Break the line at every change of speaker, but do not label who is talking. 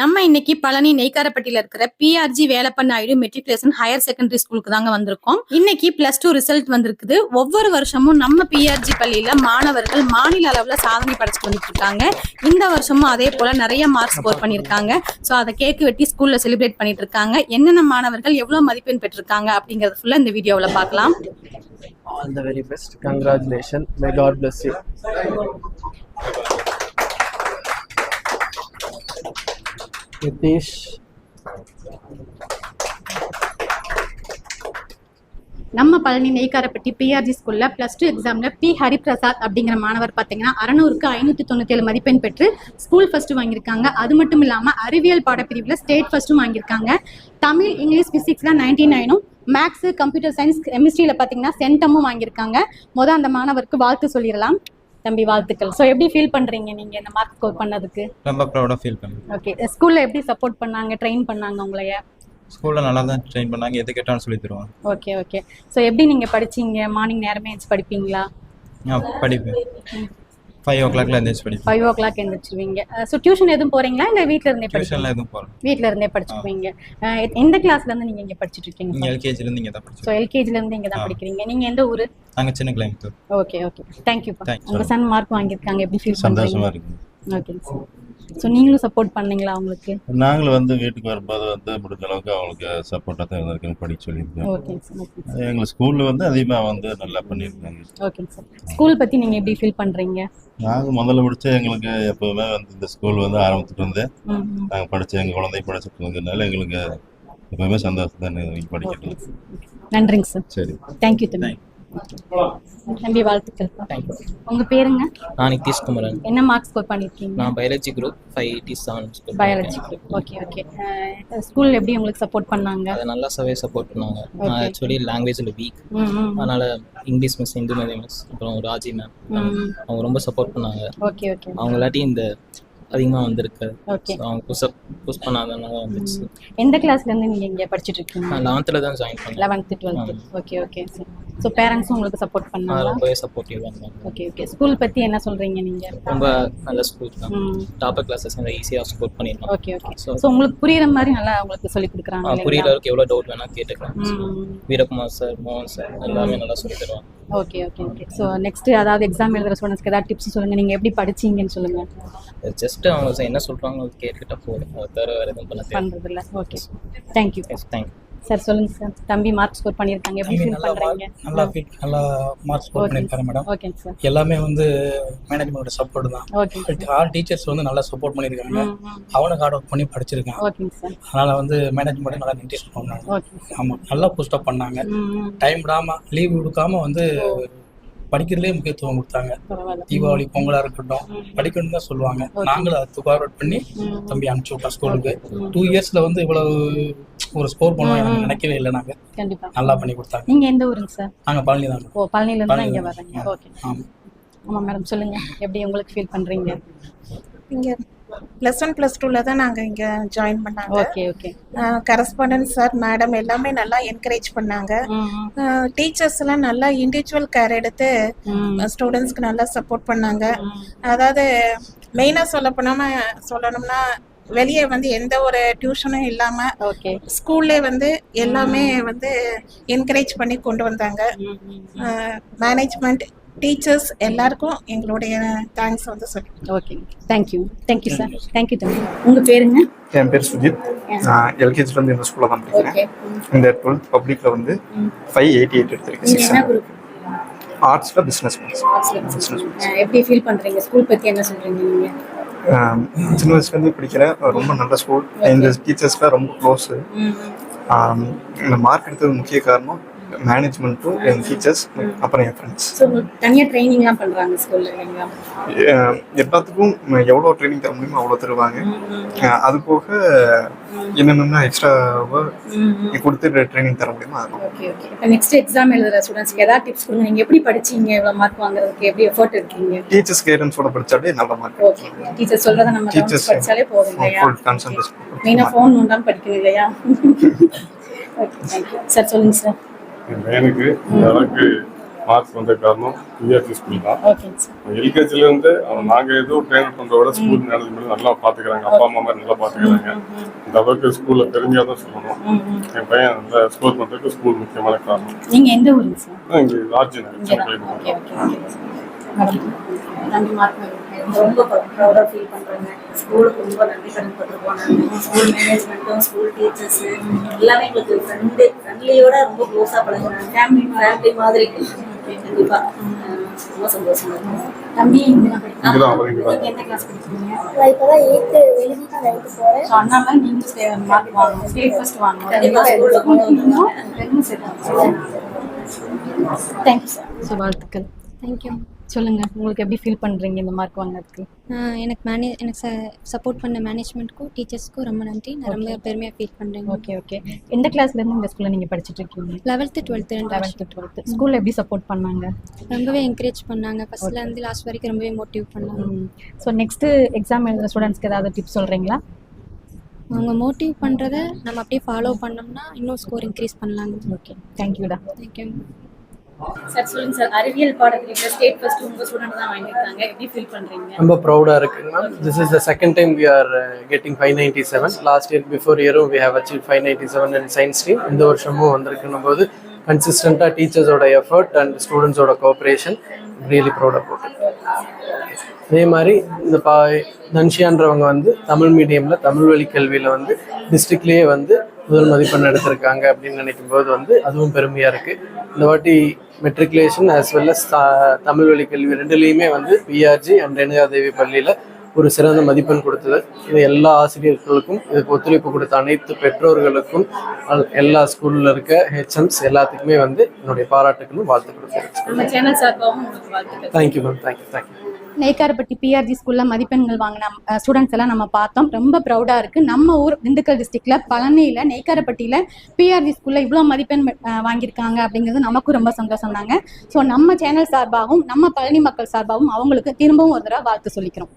நம்ம இன்னைக்கு பழனி நெய்க்காரப்பட்டியில இருக்கிற PRG Velappan Naidu matriculation higher secondary ஸ்கூலுக்கு தாங்க வந்திருக்கோம். இன்னைக்கு பிளஸ் டூ ரிசல்ட் வந்திருக்குது. ஒவ்வொரு வருஷமும் நம்ம பிஆர்ஜி பள்ளியில மாணவர்கள் மாநில அளவுல சாதனை படைச்சிட்டு வந்துட்டு இருக்காங்க. இந்த வருஷமும் அதே போல நிறைய மார்க் ஸ்கோர் பண்ணிருக்காங்க சோ அதை கேக் வெட்டி ஸ்கூல்ல செலிப்ரேட் பண்ணிட்டு இருக்காங்க. என்னென்ன மாணவர்கள் எவ்வளவு மதிப்பெண் பெற்றிருக்காங்க அப்படிங்கறது ஃபுல்லா இந்த வீடியோவுல பார்க்கலாம்.
All the very best. Congratulations. May God bless you. Nitish.
நம்ம பழனி நெய்க்காரப்பட்டி பிஆர்ஜி ஸ்கூலில் ப்ளஸ் டூ எக்ஸாம்ல பி ஹரிபிரசாத் அப்படிங்கிற மாணவர் பார்த்தீங்கன்னா அறநூறுக்கு ஐநூற்றி தொண்ணூற்றி ஏழு மதிப்பெண் பெற்று ஸ்கூல் ஃபஸ்ட்டு வாங்கியிருக்காங்க. அது மட்டும் இல்லாமல் அறிவியல் பாடப்பிரிவில் ஸ்டேட் ஃபர்ஸ்ட்டும் வாங்கியிருக்காங்க. தமிழ் இங்கிலீஷ் பிசிக்ஸ்ல நைன்டி நைனும் மேக்ஸு கம்ப்யூட்டர் சயின்ஸ் கெமிஸ்ட்ரியில் பார்த்தீங்கன்னா சென்டமும் வாங்கியிருக்காங்க. முத அந்த மாணவருக்கு வாழ்த்து சொல்லிடலாம். தம்பி வாழ்த்துக்கள். ஸோ எப்படி ஃபீல் பண்றீங்க நீங்க இந்த மார்க் ஸ்கோர் பண்ணதுக்கு?
ரொம்ப ப்ரௌடாக ஃபீல் பண்ணேன்.
ஓகே ஸ்கூல்ல எப்படி சப்போர்ட் பண்ணாங்க ட்ரெயின் பண்ணாங்க உங்களைய?
ஸ்கூலில் நல்லா தான் ட்ரெயின் பண்ணாங்க. எது கேட்டாலும் சொல்லி தருவாங்க.
ஓகே ஓகே ஸோ எப்படி நீங்க படிச்சீங்க? மார்னிங் நேரமே எழுந்து படிப்பீங்களா?
படிப்பேன். ஃபைவ் ஓ கிளாக்ல எழுந்திரிச்சு படிப்பேன்.
ஃபைவ் ஓ கிளாக் எழுந்திரிச்சிருவீங்க ஸோ டியூஷன் எதுவும் போறீங்களா? இல்லை வீட்ல இருந்தே
டியூஷனில் எதுவும் போகிறேன்
வீட்ல இருந்தே படிச்சுக்குவீங்க. எ- எந்த கிளாஸ்ல இருந்து நீங்க இங்க படிச்சிட்டு இருக்கீங்க?
நீங்கள் எல்கேஜிலேருந்து இங்கே தான்
ஸோ
படிச்சோம்
எல்கேஜில இருந்து இங்க தான். படிக்கிறீங்க. நீங்க எந்த ஊரு?
நாங்கள் சின்ன கிளைம்புத்தூர்
ஓகே ஓகே தேங்க்யூப்பா
Thanks.
உங்க சன் மார்க் வாங்கியிருக்காங்க. எப்படி ஃபீல்
சந்தோஷமா
பண்றீங்க?
இருக்கு
ஓகே ஸோ நீங்களும் சப்போர்ட் பண்ணீங்களா அவங்களுக்கு?
நாங்களும் வந்து வீட்டுக்கு வரும்போது வந்து முடிஞ்ச அளவுக்கு அவங்களுக்கு சப்போர்ட்டாக தான் இருந்திருக்கேன் படிக்க சொல்லியிருக்கேன்.
ஓகே சார்
எங்கள் ஸ்கூலில் வந்து அதிகமாக வந்து நல்லா பண்ணியிருக்காங்க.
ஓகே சார் ஸ்கூல் பத்தி நீங்க எப்படி ஃபீல் பண்றீங்க?
நாங்கள் முதல்ல படிச்ச எங்களுக்கு எப்போவுமே வந்து இந்த ஸ்கூல் வந்து ஆரம்பத்துட்டு இருந்து. நாங்கள் படித்த எங்கள் குழந்தை படிச்சுட்டு இருந்ததுனால எங்களுக்கு எப்பவுமே சந்தோஷம் தான்
சார். நன்றிங்க சார்.
சரி
தேங்க்யூ தம்பி தம்பி வாழ்த்துக்கள். உங்க பேருங்க?
நான் நிதிஷ் குமரன்.
என்ன மார்க் ஸ்கோர் பண்ணிருக்கீங்க?
நான் biology group five eighty seven
biology okay okay ஸ்கூல்ல எப்படி உங்களுக்கு சப்போர்ட் பண்ணாங்க?
அதை நல்லா சவே சப்போர்ட் பண்ணாங்க. நான். ஆக்சுவலி லாங்குவேஜில் வீக். அதனால இங்கிலீஷ் மிஸ் இந்து மேதி மிஸ் அப்புறம் ராஜி மேம். அவங்க ரொம்ப சப்போர்ட் பண்ணாங்க.
ஓகே ஓகே
அவங்க இல்லாட்டி இந்த அதிகமாக வந்திருக்கு. அவங்க புஷ் புஷ் பண்ணாதனால வந்துச்சு.
எந்த கிளாஸ்ல இருந்து நீங்க இங்க படிச்சிட்டு இருக்கீங்க?
நான் லெவன்த்தில் தான் ஜாயின் பண்ணேன்.
Eleventh twelfth okay okay so பேரண்ட்ஸும் உங்களுக்கு சப்போர்ட்
நான்
பண்ணாங்களா
ரொம்பவே சப்போர்ட்டிவாக இருந்தாங்க
ஓகே ஓகே ஸ்கூல் பத்தி என்ன சொல்றீங்க நீங்க?
ரொம்ப நல்ல ஸ்கூல் தான். டாப்பர் கிளாஸஸ் ஈஸியாக சப்போர்ட் பண்ணிடலாம்.
ஓகே ஓகே ஸோ உங்களுக்கு புரியுற மாதிரி நல்லா உங்களுக்கு சொல்லி கொடுக்குறாங்க?
அளவுக்கு எவ்வளோ டவுட் வேணால் கேட்டுக்கலாம். வீரகுமார் சார் மோகன் சார் எல்லாமே நல்லா சொல்லி தருவாங்க.
Okay okay okay so next அதாவது எக்ஸாம் எழுதுற ஸ்டூடெண்ட்ஸ்க்கு ஏதாவது டிப்ஸ் சொல்லுங்க. நீங்க எப்படி படிச்சீங்கன்னு சொல்லுங்க.
ஜஸ்ட் அவங்க என்ன சொல்றாங்க கேட்டுக்கிட்டா போதும். தவிர வேறு எதுவும் பண்ண தேவை
okay thank you
thank you
sir சொல்லுங்க சார். தம்பி மார்க் ஸ்கோர் பண்ணியிருக்காங்க. எப்படி ஃபீல் பண்றீங்க?
நல்லா ஃபீல் நல்லா மார்க் ஸ்கோர்
Okay.
பண்ணியிருக்காரு மேடம்
ஓகேங்க சார்
எல்லாமே வந்து மேனேஜ்மெண்டோட சப்போர்ட் தான்.
ஓகே
ஆல் டீச்சர்ஸ் வந்து நல்லா சப்போர்ட்
ம்
அவனுக்கு ஹார்ட் ஒர்க் பண்ணி படிச்சிருக்கான்.
ஓகேங்க சார்
அதனால வந்து மேனேஜ்மெண்ட் நல்லா நன்றி பண்ணாங்க.
ஓகே
ஆமாம் நல்லா பூஸ்டப் பண்ணாங்க.
ம் ம்
டைம் விடாம லீவ் கொடுக்காம வந்து படிக்கிறதுலே முக்கியத்துவம் கொடுத்தாங்க. தீபாவளி பொங்கலா இருக்கட்டும் படிக்கணும்னு தான் சொல்லுவாங்க. நாங்களும் அதை கோஆர்டினேட் பண்ணி. தம்பி அனுப்பிச்சு விட்டோம் ஸ்கூலுக்கு டூ இயர்ஸ்ல வந்து இவ்வளவு ஒரு ஸ்கோர் பண்ணுவோம் எனக்கு நினைக்கவே இல்லை நாங்க.
கண்டிப்பா.
நல்லா பண்ணி கொடுத்தாங்க.
நீங்க எந்த ஊருங்க சார்
நாங்க பழனி தான்
ஓ பழனில இருந்து தான் இங்க வர்றீங்க. ஓகே
ஆமா.
ஆமா மேடம் சொல்லுங்க. எப்படி உங்களுக்கு ஃபீல் பண்றீங்க?
இங்கே ப்ளஸ் ஒன் ப்ளஸ் டூவில் தான் நாங்கள் இங்கே ஜாயின் பண்ணாங்க.
Okay okay
correspondent sir madam எல்லாமே நல்லா என்கரேஜ் பண்ணாங்க.
ம்
டீச்சர்ஸ் எல்லாம் நல்லா இண்டிவிஜுவல் கேர் எடுத்து ஸ்டூடெண்ட்ஸ்க்கு நல்லா சப்போர்ட் பண்ணாங்க. அதாவது மெயினாக சொல்ல போனாம சொல்லணும்னா வெளியே வந்து எந்த ஒரு டியூஷனும் இல்லாமல்
ஓகே
ஸ்கூல்லே வந்து எல்லாமே வந்து என்கரேஜ் பண்ணி கொண்டு வந்தாங்க. மேனேஜ்மெண்ட் டீச்சர்ஸ் எல்லாருக்கும் எங்களுடைய தேங்க்ஸ் வந்து சொல்லி.
Okay thank you thank you sir thank you தம்பி உங்க பேருங்க?
என் பேர் சுஜித். நான் எல்கேஜில இருந்து இந்த ஸ்கூல்ல தான் படிக்கிறேன். இந்த டுவெல்த் பப்ளிக்ல வந்து ஃபைவ் எயிட்டி எயிட் எடுத்திருக்கேன். ஆர்ட்ஸ்ல பிசினஸ் பிசினஸ்
எப்படி ஃபீல் பண்றீங்க? ஸ்கூல் பத்தி என்ன சொல்றீங்க நீங்க?
சின்ன வயசுல இருந்து படிக்கிறேன் ரொம்ப நல்ல ஸ்கூல் இந்த டீச்சர்ஸ்லாம் ரொம்ப க்ளோஸ் இந்த மார்க் எடுத்தது முக்கிய காரணம் மேனேஜ்மெண்ட்டும் என் டீச்சர்ஸ் அப்புறம் என் ஃப்ரெண்ட்ஸ்
ஸோ உங்களுக்கு தனியா ட்ரைனிங்லாம் பண்றாங்க ஸ்கூல்ல
எல்லாத்துக்கும் எவ்வளோ ட்ரைனிங் தர முடியுமோ அவ்வளோ தருவாங்க. அது போக என்னென்ன எக்ஸ்ட்ராவாக கொடுத்து ட்ரைனிங் தர முடியுமோ அதெல்லாம்.
ஓகே நெக்ஸ்ட் எக்ஸாம் எழுதுற ஸ்டூடெண்ட்ஸ்க்கு ஏதாவது டிப்ஸ் கொடுங்க. நீங்க எப்படி படிச்சீங்க? இவ்வளவு மார்க் வாங்குறதுக்கு எப்படி எஃபோர்ட் எடுத்தீங்க
டீச்சர்ஸ் கைடன்ஸோட படிச்சாலே நல்ல மார்க்
ஓகே டீச்சர் சொல்றதை நம்ம
டீச்சர்ஸ்
படிச்சாலே போதும் இல்லையா? மெயினாக ஃபோன் நோண்டாம படிக்கணும் இல்லையா? ஓகே தேங்க்யூ சார் சொல்லுங்க சார்
என் பையனுக்கு இந்த அளவுக்கு மார்க் வந்த காரணம் பிஆர்டி ஸ்கூல் தான்.
ஓகேங்க சார்
எல்கேஜில இருந்து அவன் நாங்க ஏதோ ட்ரெயின் பண்றத விட ஸ்கூல் மேனேஜ்மெண்ட் நல்லா பாத்துக்கிறாங்க அப்பா அம்மா மாதிரி நல்லா பாத்துக்கிறாங்க இந்த அளவுக்கு ஸ்கூல்ல பெருமையா தான் சொல்லணும். என் பையன் நல்லா ஸ்கோர் பண்றதுக்கு ஸ்கூல் முக்கியமான காரணம்.
நீங்க எந்த சார்
இங்க ராஜ்ய நகர்
ரொம்ப ப்ரௌடாக ஃபீல் பண்ணுறாங்க ஸ்கூலுக்கு ரொம்ப நன்றி நாங்கள் ஸ்கூல் மேனேஜ்மெண்ட்டும் ஸ்கூல் டீச்சர்ஸ் எல்லாமே எங்களுக்கு ஃப்ரெண்டு ஃப்ரெண்ட்லியோட ரொம்ப க்ளோஸாக பழகுறாங்க ஃபேமிலி ஃபேமிலி மாதிரி. கண்டிப்பாக ரொம்ப சந்தோஷமா இருக்கும்
தம்பி கிளாஸ் படிக்கிறீங்க?
நான் போகிறேன்
மாதிரி மார்க் வாங்கணும். ஸ்டேட் வாங்கணும்.
ஸ்கூல்ல கொண்டு.
தேங்க்யூ சார் ஸோ வாழ்த்துக்கள்.
தேங்க்யூ
சொல்லுங்க உங்களுக்கு எப்படி ஃபீல் பண்றீங்க இந்த மார்க் வாங்குறதுக்கு?
எனக்கு மேனே எனக்கு ச சப்போர்ட் பண்ண மேனேஜ்மெண்ட்க்கும் டீச்சர்ஸ்க்கும் ரொம்ப நன்றி. நான் ரொம்ப பெருமையாக ஃபீல் பண்ணுறேன்
ஓகே ஓகே எந்த கிளாஸ்ல இருந்து இந்த ஸ்கூல்ல நீங்க படிச்சிட்டு இருக்கீங்க
லெவல்த்து டுவெல்த்து ரெண்டு
லெவன்த்து டுவெல்த்து ஸ்கூல்ல எப்படி சப்போர்ட் பண்ணாங்க?
ரொம்பவே என்கரேஜ் பண்ணாங்க. ஃபர்ஸ்ட்லேருந்து லாஸ்ட் வரைக்கும் ரொம்பவே மோட்டிவ் பண்ணாங்க.
ஸோ நெக்ஸ்ட் எக்ஸாம் எழுதுற ஸ்டூடெண்ட்ஸ்க்கு ஏதாவது டிப்ஸ் சொல்றீங்களா?
அவங்க மோட்டிவ் பண்ணுறத நம்ம அப்படியே ஃபாலோ பண்ணோம்னா இன்னும் ஸ்கோர் இன்க்ரீஸ் பண்ணலாங்க.
ஓகே தேங்க்யூடா
தேங்க்யூ
சார் சொல்லுங்க சார் அறிவியல் பாடப்பிரிவில் ஸ்டேட் ஃபர்ஸ்ட் உங்கள் ஸ்டூடெண்ட் தான் வாங்கியிருக்காங்க. எப்படி ஃபீல் பண்ணுறீங்க
ரொம்ப ப்ரௌடாக இருக்குங்க ma'am this is the second time we are getting five ninety seven last year before இயரும் we have achieve five ninety seven and science team இந்த வருஷமும் வந்திருக்குன்னும் போது கன்சிஸ்டண்ட்டாக டீச்சர்ஸோட எஃபர்ட் அண்ட் ஸ்டூடெண்ட்ஸோட கோஆப்ரேஷன் ரியலி ப்ரௌடாக போட்டு அதே மாதிரி இந்த பா தன்ஷியான்றவங்க வந்து தமிழ் மீடியமில் தமிழ் வழி கல்வியில் வந்து டிஸ்ட்ரிக்ட்லேயே வந்து முதல் மதிப்பெண் எடுத்திருக்காங்க அப்படின்னு நினைக்கும் போது வந்து அதுவும் பெருமையாக இருக்குது இந்த வாட்டி மெட்ரிகுலேஷன் well as தா- தமிழ் வழி கல்வி ரெண்டுலேயுமே வந்து பிஆர்ஜி அண்ட் ரேணுகாதேவி பள்ளியில் ஒரு சிறந்த மதிப்பெண் கொடுத்தது. இது எல்லா ஆசிரியர்களுக்கும் இதுக்கு ஒத்துழைப்பு கொடுத்த அனைத்து பெற்றோர்களுக்கும் எல்லா ஸ்கூலில் இருக்க ஹெச்எம்ஸ் எல்லாத்துக்குமே வந்து என்னுடைய
சார்பாகவும் உங்களுக்கு வாழ்த்துக்கள்.
Thank you ma'am thank you thank you
Neikkarapatti PRG ஸ்கூல்ல மதிப்பெண்கள் வாங்கின ஸ்டூடெண்ட்ஸ் எல்லாம் நம்ம பார்த்தோம். ரொம்ப ப்ரௌடா இருக்கு. நம்ம ஊர் திண்டுக்கல் டிஸ்ட்ரிக்ட்ல பழனியில நெய்க்காரப்பட்டியில பிஆர்ஜி ஸ்கூல்ல இவ்வளோ மதிப்பெண் வாங்கியிருக்காங்க அப்படிங்கிறது நமக்கும் ரொம்ப சந்தோஷம் தாங்க ஸோ நம்ம சேனல் சார்பாகவும் நம்ம பழனி மக்கள் சார்பாகவும் அவங்களுக்கு திரும்பவும் ஒரு தடவை வாழ்த்து சொல்லிக்கிறோம்.